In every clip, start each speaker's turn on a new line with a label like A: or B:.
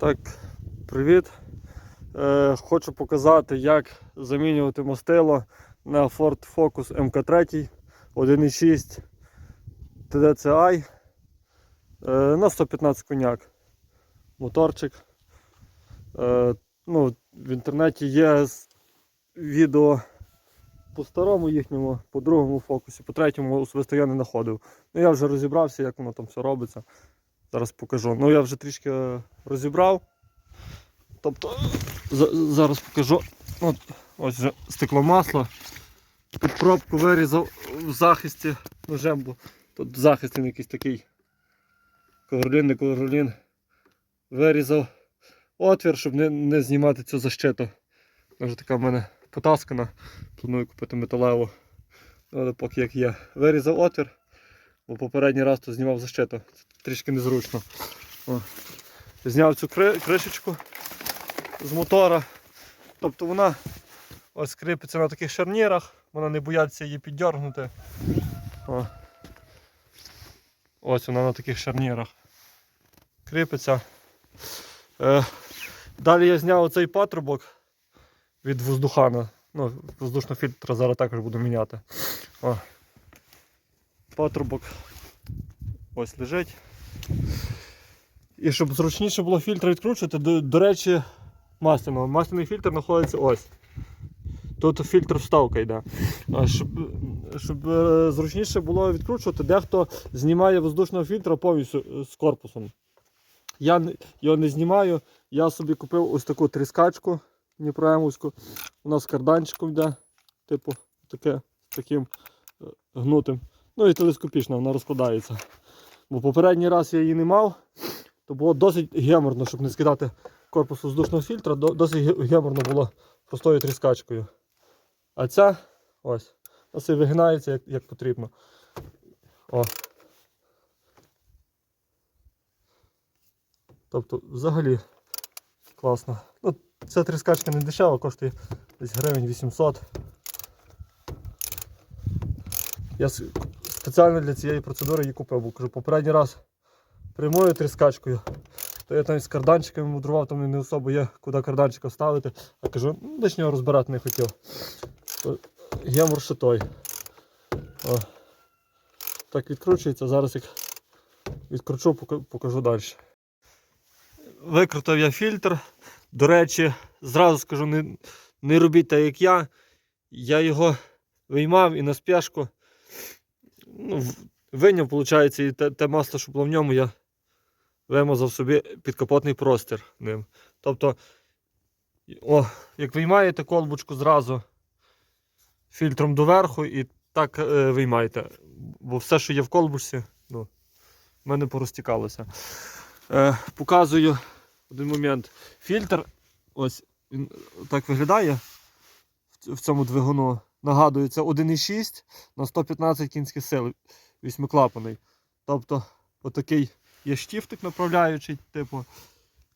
A: Так, привіт. Е, хочу показати, як замінювати мастило на Ford Focus MK3 1.6 TDCi е, на 115 коняк. Моторчик. Е, ну, в інтернеті є відео по старому їхньому, по другому фокусі, по третьому особисто не знаходив. Ну, я вже розібрався, як воно там все робиться. Зараз покажу. Ну я вже трішки е, розібрав. Тобто зараз покажу. От, ось вже стекло масло. Пробку вирізав в захисті ножем, бо тут захист якийсь такий. Ковролін, не ковролін. Вирізав отвір, щоб не, не знімати цю защиту. Вона вже така в мене потаскана. Планую купити металеву. Ну, Але поки як є. Вирізав отвір, бо попередній раз то знімав защиту. Трішки незручно. О. Зняв цю кришечку з мотора. Тобто вона ось кріпиться на таких шарнірах, вона не бояться її піддергнути. О. Ось вона на таких шарнірах. Кріпиться. Е, далі я зняв оцей патрубок від воздухана. Ну, воздушного фільтра зараз також буду міняти. О. Патрубок ось лежить. І щоб зручніше було фільтр відкручувати, до, до речі, масляного. Масляний фільтр знаходиться ось. Тут фільтр вставка йде. Щоб, щоб е, зручніше було відкручувати, дехто знімає воздушного фільтра повністю е, з корпусом. Я його не знімаю. Я собі купив ось таку тріскачку Дніпроемовську. Вона з карданчиком йде, типу, таке, таким е, гнутим. Ну і телескопічна, вона розкладається. Бо попередній раз я її не мав, то було досить геморно, щоб не скидати корпус воздушного фільтра, досить ге- геморно було простою тріскачкою. А ця ось, ось вигинається як, як потрібно. О. Тобто взагалі класно. Ну, ця тріскачка не дешева, коштує десь гривень 800. Я спеціально для цієї процедури її купив, бо кажу, попередній раз прямою тріскачкою. То я там з карданчиками мудрував, там не особо є куди карданчика вставити. А кажу, ну лишнього розбирати не хотів. То Гемор ще той. О. Так відкручується, зараз як відкручу, пока- покажу далі. Викрутив я фільтр. До речі, зразу скажу, не, не робіть так, як я. Я його виймав і на спешку. Ну, виняв, виходить, і те, те масло, що було в ньому, я вимазав собі підкапотний простір ним. Тобто, о, як виймаєте колбочку зразу фільтром доверху і так е, виймаєте. Бо все, що є в колбочці, ну, в мене порозтікалося. Е, показую один момент. Фільтр, ось він так виглядає в цьому двигуну. Нагадую, це 1,6 на 115 кінських сил, вісьмиклапаний. Тобто, отакий є штифтик направляючий, типу.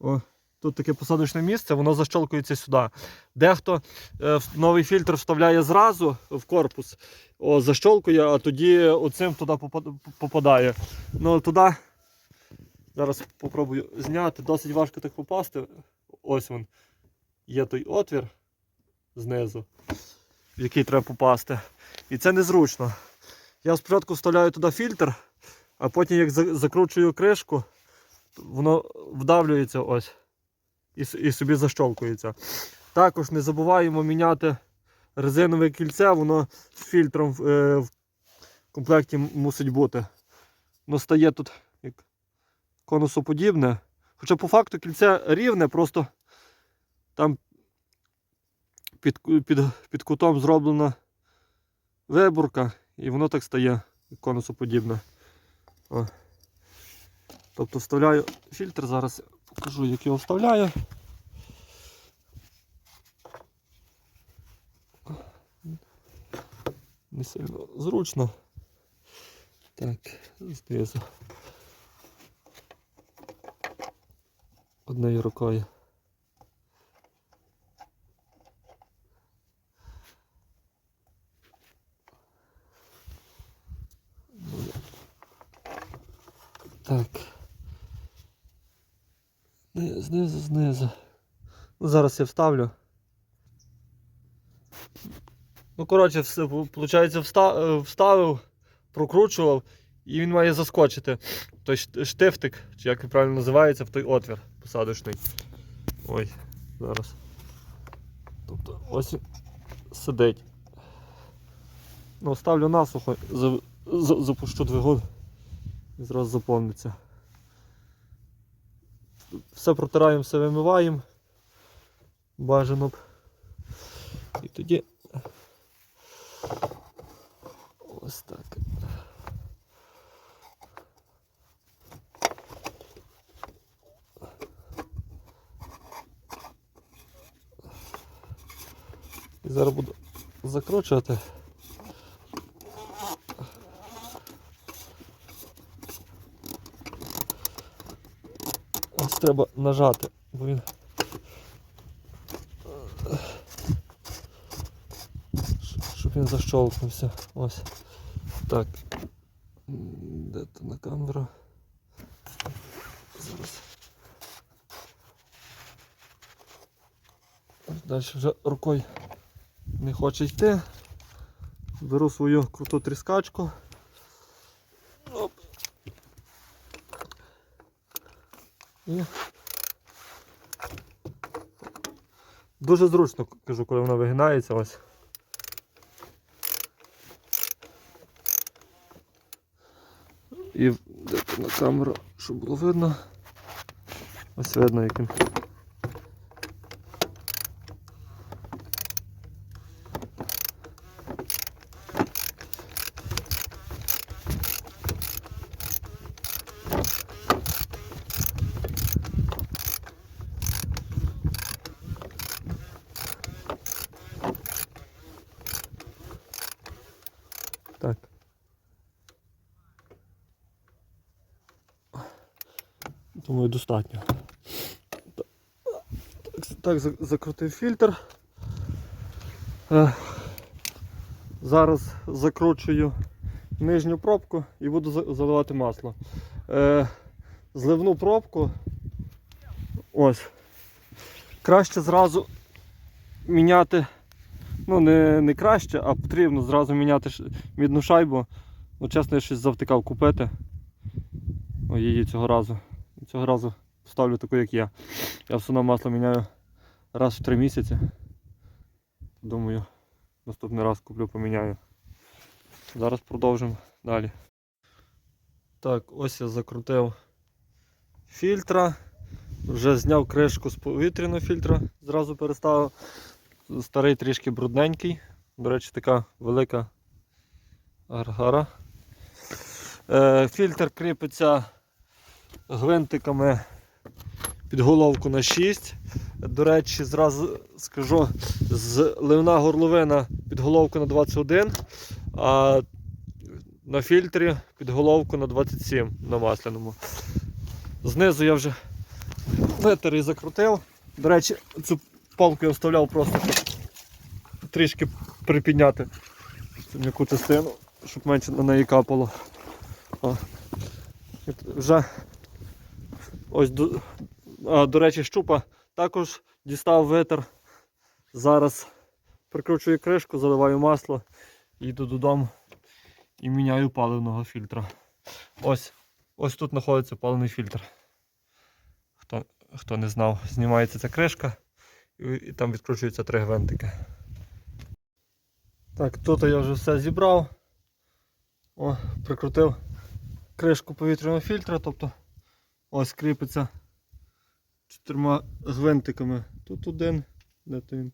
A: О, тут таке посадочне місце, воно защолкується сюди. Дехто е, новий фільтр вставляє зразу в корпус, о, защолкує, а тоді оцим туди попадає. Ну туди. Зараз попробую зняти. Досить важко так попасти. Ось він. Є той отвір знизу, в який треба попасти. І це незручно. Я спочатку вставляю туди фільтр, а потім як закручую кришку, воно вдавлюється ось і, собі защолкується. Також не забуваємо міняти резинове кільце, воно з фільтром е, в комплекті мусить бути. Воно стає тут як конусоподібне. Хоча по факту кільце рівне, просто там під, під, під кутом зроблена виборка, і воно так стає конусоподібне. О. Тобто вставляю фільтр, зараз покажу, як його вставляю. Не сильно зручно. Так, знизу. Однією рукою. Так. Знизу, знизу, знизу. Ну, зараз я вставлю. Ну, коротше, виходить, вставив, прокручував, і він має заскочити. Той штифтик, чи як він правильно називається, в той отвір посадочний. Ой, зараз. Тобто ось сидить. Ну, ставлю насухо, за- за- запущу двигун і зразу заповниться. Все протираємо, все вимиваємо. Бажано б. І тоді ось так. І зараз буду закручувати. Ось треба нажати, бо він. Щ- Щоб він защолкнувся. Ось. Так. Де то на камеру? Зараз. Далі вже рукою не хоче йти. Беру свою круту тріскачку. Оп. І Дуже зручно кажу, коли вона вигинається ось. І на камеру, щоб було видно. Ось видно, як Думаю, достатньо. Так, так закрутив фільтр. Е, Зараз закручую нижню пробку і буду заливати масло. Е, Зливну пробку. Ось. Краще зразу міняти. Ну, не, не краще, а потрібно зразу міняти мідну шайбу. Ну, чесно, я щось завтикав купити. О, її цього разу. Цього разу ставлю таку, як я. Я все одно масло міняю раз в три місяці. Думаю, наступний раз куплю, поміняю. Зараз продовжимо далі. Так, ось я закрутив фільтра. Вже зняв кришку з повітряного фільтра, зразу переставив. Старий трішки брудненький. До речі, така велика гаргара. Е, фільтр кріпиться гвинтиками під головку на 6. До речі, зразу скажу, зливна горловина під головку на 21, а на фільтрі під головку на 27 на масляному. Знизу я вже витер і закрутив. До речі, цю палку я вставляв просто трішки припідняти м'яку частину, щоб менше на неї капало. О. Вже ось до, до речі, щупа також дістав витер. Зараз прикручую кришку, заливаю масло, їду додому і міняю паливного фільтра. Ось, ось тут знаходиться паливний фільтр. Хто, хто не знав, знімається ця кришка і, і там відкручуються три гвинтики. Так, тут я вже все зібрав. О, прикрутив кришку повітряного фільтра, тобто ось кріпиться чотирма гвинтиками. Тут один, де то він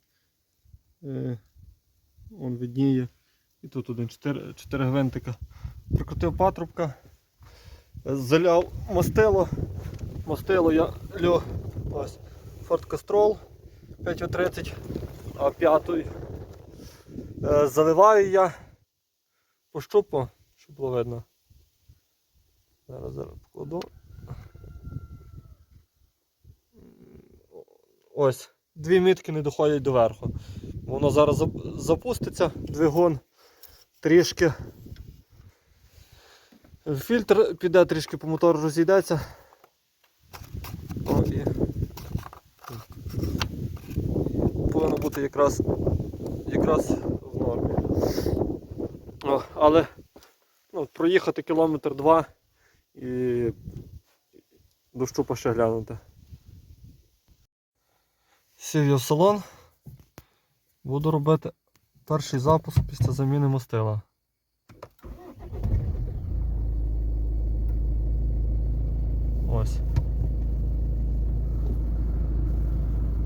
A: е, он видніє. І тут один, чотири, чотири гвинтика. Прикрутив патрубка, заляв мастило. Мастило я лю ось Ford Castrol 530, а п'ятий е, заливаю я по щупу, щоб було видно. Зараз зараз покладу. Ось, дві мітки не доходять до верху. Воно зараз запуститься, двигун трішки. Фільтр піде трішки по мотору розійдеться. О, і Повинно бути якраз якраз в нормі. О, Але ну, проїхати кілометр два і дощу ще глянути. Сів салон. Буду робити перший запуск після заміни мастила. Ось.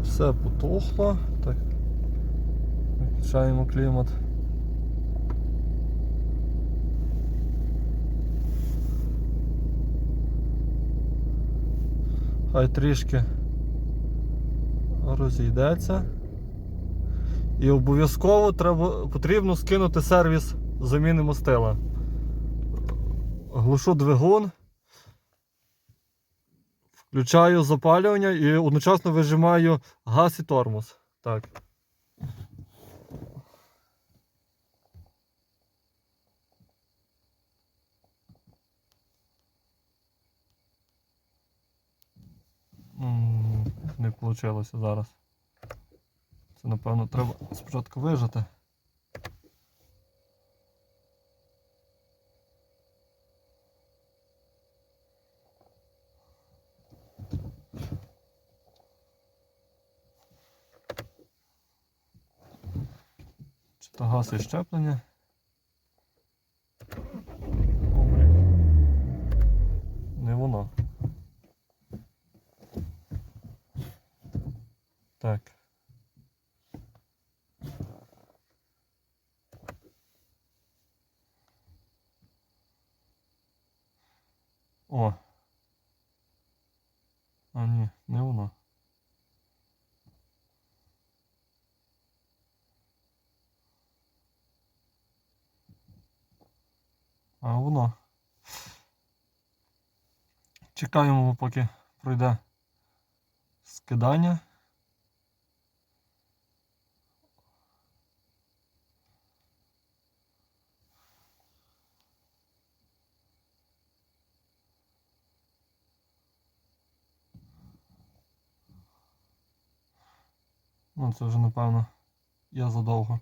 A: Все потухло. Так. Виключаємо клімат. Хай трішки розійдеться. І обов'язково треба, потрібно скинути сервіс заміни мастила. Глушу двигун. Включаю запалювання і одночасно вижимаю газ і тормоз. Так. Не вийшло зараз. Це напевно треба спочатку вижати. Чи то газ і щеплення? Не воно. Так. О. А ні, не воно. А воно. Чекаємо, поки пройде скидання. Ну, це вже напевно я задовго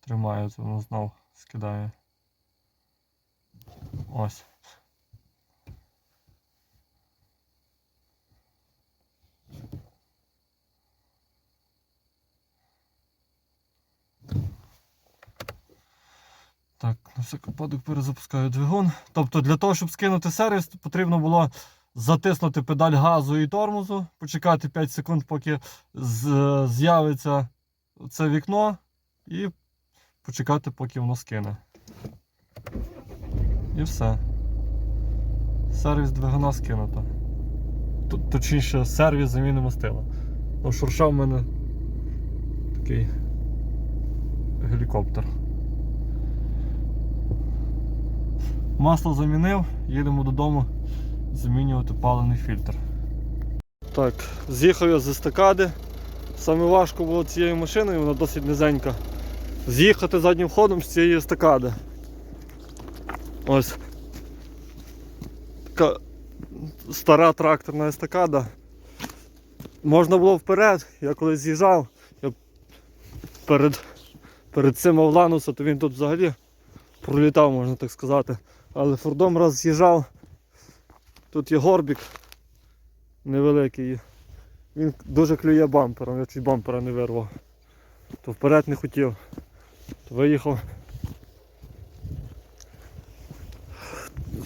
A: тримаю, це воно знов скидає. Ось. Так, на всякий випадок перезапускаю двигун. Тобто для того, щоб скинути сервіс, потрібно було затиснути педаль газу і тормозу, почекати 5 секунд, поки з'явиться це вікно, і почекати, поки воно скине. І все. Сервіс двигуна скинуто. Точніше, сервіс заміни мастила. Ну, шурша в мене такий гелікоптер. Масло замінив, їдемо додому замінювати паливний фільтр. Так, з'їхав я з естакади. Саме важко було цією машиною, вона досить низенька. З'їхати заднім ходом з цієї естакади. Ось. Така стара тракторна естакада. Можна було вперед, я коли з'їжджав, я перед, перед цим Авлануса, то він тут взагалі пролітав, можна так сказати. Але фордом раз з'їжджав, тут є горбік невеликий. Він дуже клює бампером, я чуть бампера не вирвав. То вперед не хотів. То виїхав.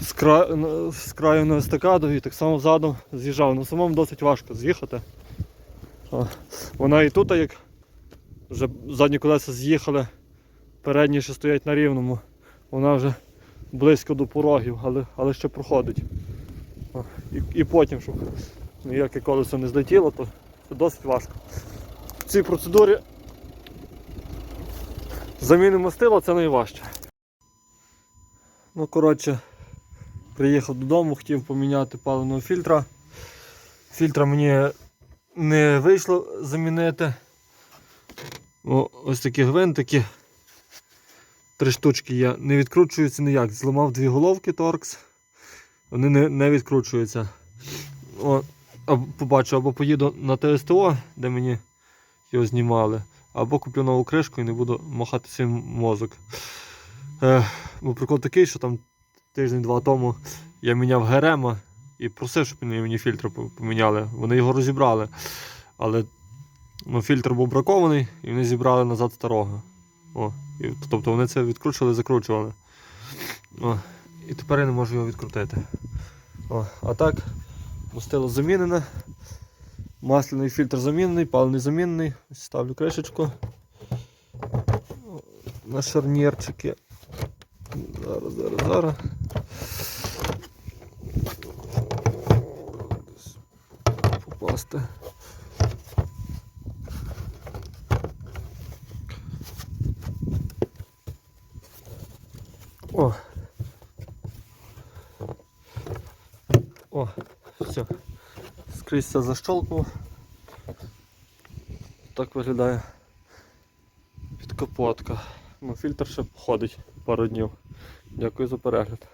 A: З, кра... з краю на естакаду і так само ззаду з'їжджав. На самому досить важко з'їхати. Вона і тут, як вже задні колеса з'їхали, передні ще стоять на рівному. Вона вже близько до порогів, але, але ще проходить. І, і потім, щоб ніяке колесо не злетіло, то це досить важко. В цій процедурі заміни мастила це найважче. Ну, коротше, приїхав додому, хотів поміняти паливного фільтра. Фільтра мені не вийшло замінити. О, ось такі гвинтики. Три штучки є. Не відкручуються ніяк. Зламав дві головки торкс. Вони не, не відкручуються. О, або, побачу, або поїду на ТСТО, де мені його знімали, або куплю нову кришку і не буду махати цим мозок. Е, бо прикол такий, що там тиждень-два тому я міняв Герема і просив, щоб вони мені фільтр поміняли. Вони його розібрали. Але ну, фільтр був бракований і вони зібрали назад старого. О, і, тобто вони це відкручували, закручували. О, і тепер я не можу його відкрутити. О, а так, мастило замінене. Масляний фільтр замінений, паливний замінений. Ставлю кришечку. На шарнірчики. Зараз, зараз, зараз. Попасти. О. О, все. Скрізь це защолкнув. Так виглядає підкапотка. Ну, фільтр ще походить пару днів. Дякую за перегляд.